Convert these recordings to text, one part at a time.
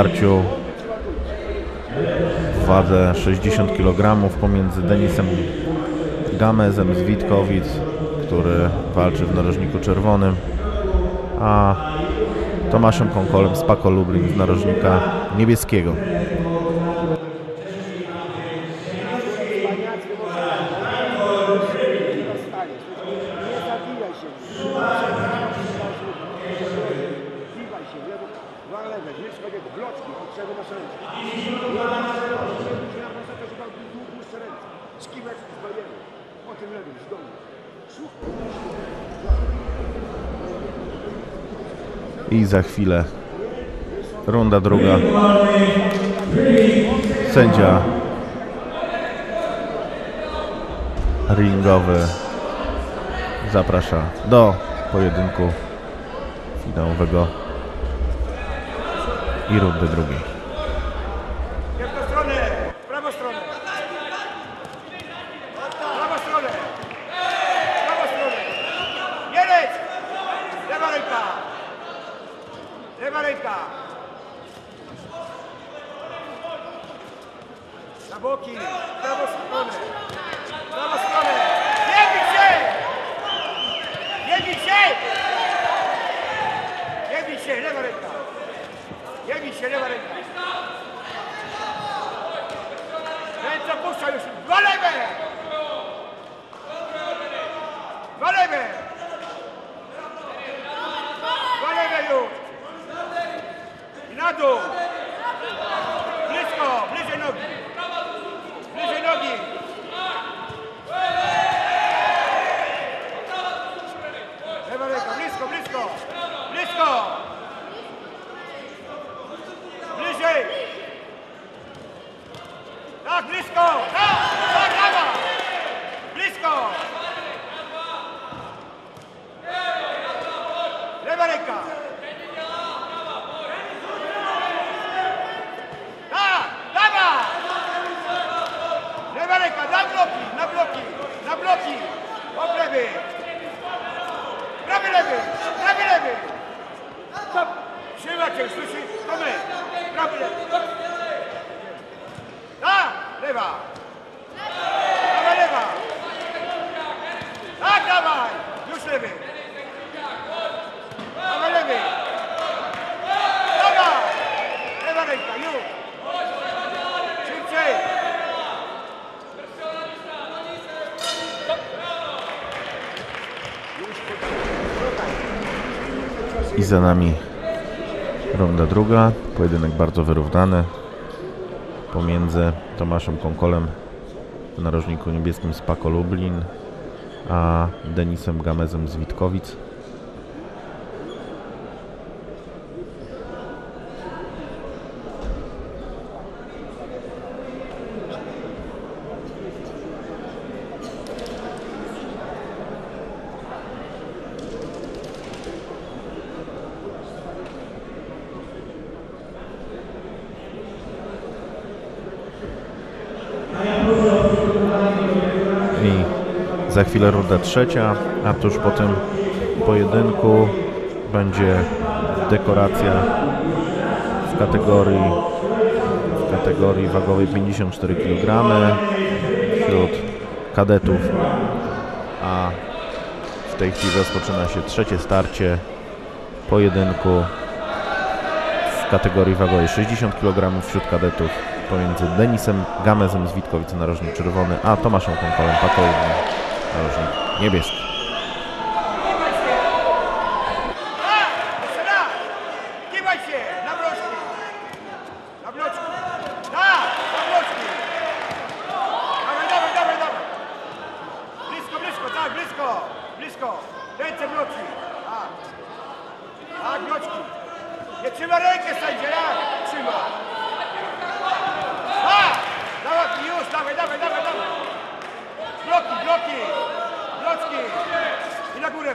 starciu w wadze 60 kg pomiędzy Denisem Gamezem z Witkowic, który walczy w narożniku czerwonym, a Tomaszem Konkolem z Pako Lublin z narożnika niebieskiego. Dwie swojego, bloczki, potrzeby na ręce. Dłuższe ręce. Z bariery. Po tym lewym, z dołu. I za chwilę runda druga. Sędzia ringowy zaprasza do pojedynku finałowego i drugiej. Ręka. Lewa ręka. Na boki. Prawą stronę. Prawa stronę. Bij się. Bij się. Bij się. Lewa ręka. Nie bij się. Lewa ręka. Ręce puszcza już. Dwa lewe! Tak, blisko! Tak! Tak, brawa! Blisko! Lewa ręka! Tak! Dawa! Lewa ręka, na bloki, na bloki, na bloki! Od lewy! Prawy lewy! Prawy lewy! Stop! Trzyma cię, słyszysz? To my! Prawy lewy! Tak, lewa. Prawa, lewa. Tak, dawaj. I za nami runda druga. Pojedynek bardzo wyrównany pomiędzy Tomaszem Konkolem w narożniku niebieskim z Pako Lublin, a Denisem Gamezem z Witkowic. I za chwilę runda trzecia, a tuż po tym pojedynku będzie dekoracja w kategorii w kategorii wagowej 54 kg wśród kadetów, a w tej chwili rozpoczyna się trzecie starcie pojedynku w kategorii wagowej 60 kg wśród kadetów pomiędzy Denisem Gamezem z Witkowicy narożnik czerwony, a Tomaszem Konkolem Patołowym narożnik niebieski.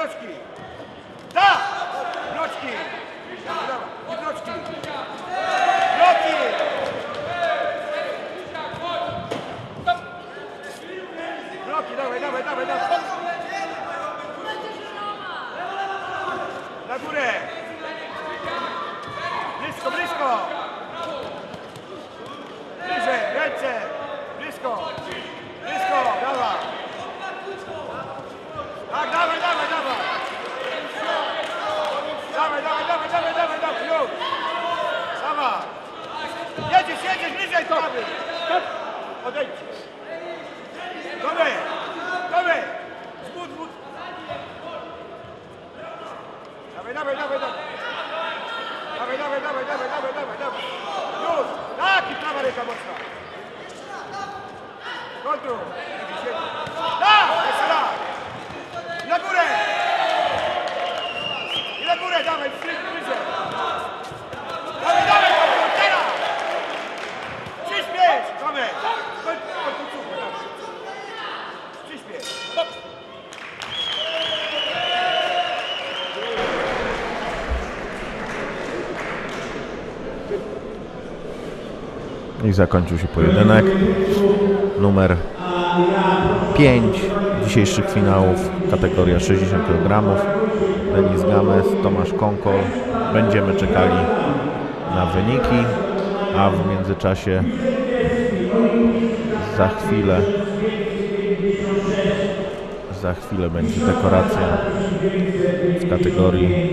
noczki. Tak! Da! Noczki. Dawaj, noczki. Noczki. Noczki, dawaj, dawaj, dawaj, dawaj. Dawaj, dawaj, dawaj, dawaj, dawaj, dawaj, dawaj! Już! Tak i prawa ręka mocna! Kontrol! Tak! Jeszcze raz! I na górę! I na górę, dawaj, wyżej! Dawaj, dawaj, kontrol, teraz! Przyspiesz! Dawaj! Chodź, chodź, chodź, chodź, dawaj. Przyspiesz! Hop! I zakończył się pojedynek. Numer 5 dzisiejszych finałów, kategoria 60 kg. Denis Games, Tomasz Konkol. Będziemy czekali na wyniki, a w międzyczasie za chwilę za chwilę będzie dekoracja w kategorii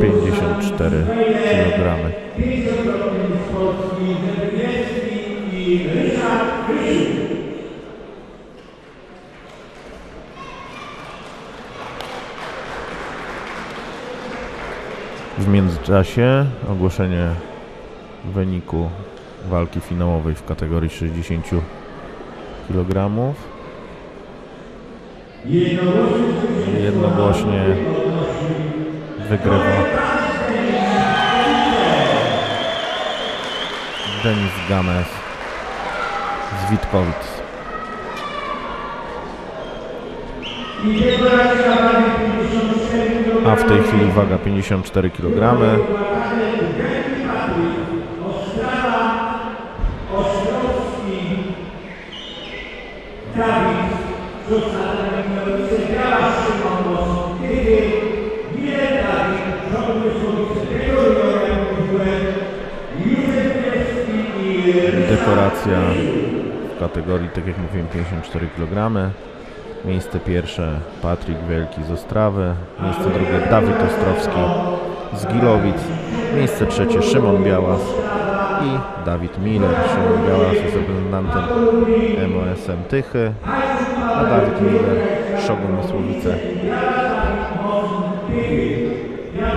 54 kg. W międzyczasie ogłoszenie wyniku walki finałowej w kategorii 60 kg. Jednogłośnie wygrywa Denis Games z Witkowic. A w tej chwili waga 54 kg. Dekoracja w kategorii, tak jak mówiłem, 54 kg. Miejsce pierwsze Patryk Wielki z Ostrawy. Miejsce drugie Dawid Ostrowski z Gilowic. Miejsce trzecie Szymon Białas i Dawid Miller. Szymon Białas jest reprezentantem MOS-em Tychy, a Dawid Miller Szogun Mysłowice.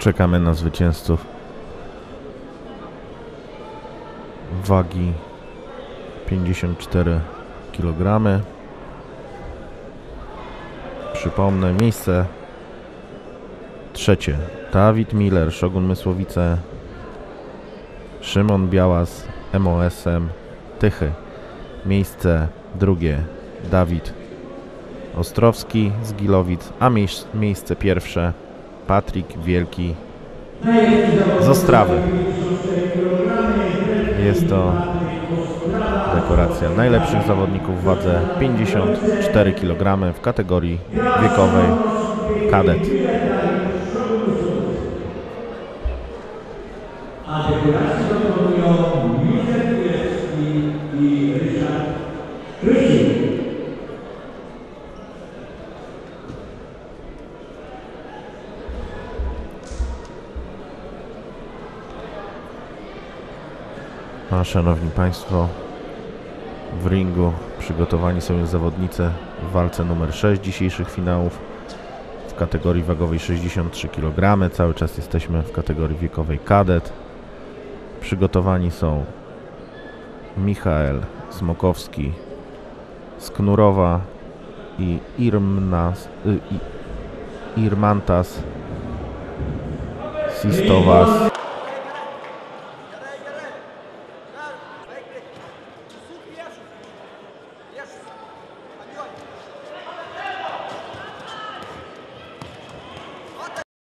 Czekamy na zwycięzców. Wagi 54 kg. Przypomnę, miejsce trzecie. Dawid Miller, Szogun Mysłowice, Szymon Białas, MOS-em Tychy. Miejsce drugie. Dawid Ostrowski z Gilowic, a miejsc- miejsce pierwsze Patryk Wielki z Ostrawy. Jest to dekoracja najlepszych zawodników w wadze 54 kg w kategorii wiekowej kadet. A dokonują Józef i Ryszard. Szanowni Państwo, w ringu przygotowani są już zawodnicy w walce numer 6 dzisiejszych finałów w kategorii wagowej 63 kg. Cały czas jesteśmy w kategorii wiekowej kadet. Przygotowani są Michael Smokowski z Knurowa i Irmnas, y, Irmantas Sistowas